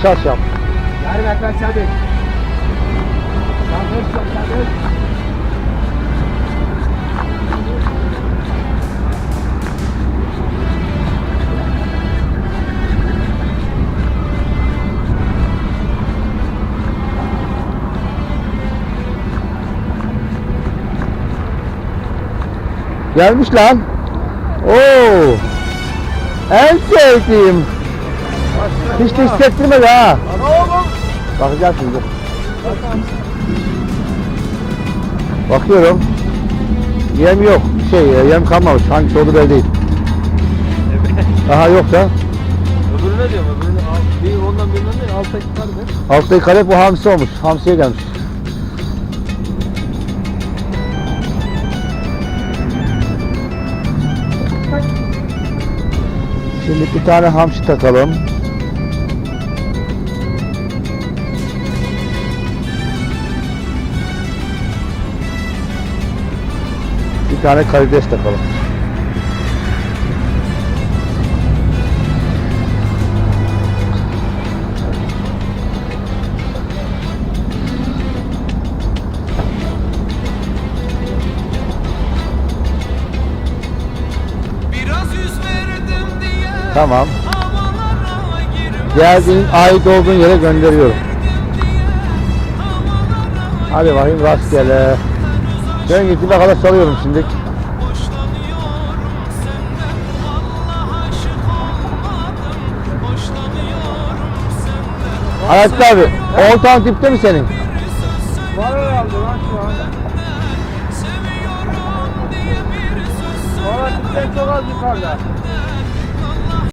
aşağı yap. Yarım ekmek sabit. Çok sabit. Gelmiş lan. Oo. En sevdiğim. Hiç de hissettirmedi ha. Bakacağız şimdi. Bakıyorum. Yem yok. Şey yem kalmamış. Hangisi oldu belli değil. Aha yok da. Öbürüne diyorum öbürüne. Al, Bir ondan birinden değil. Alttaki karı Alttaki kare bu hamsi olmuş. Hamsiye gelmiş. Şimdi bir tane hamsi takalım. Bir tane karides takalım. Tamam. Geldiğin ait olduğun yere gönderiyorum. Hadi bakayım rastgele. Ben gittiğime kadar salıyorum şimdi. boşlanıyorum senden Vallahi aşık olmadım Hoşlanıyorum senden Hayat abi, oltan tipte mi senin? Var herhalde lan şu söyle Valla tipten çok az yukarıda.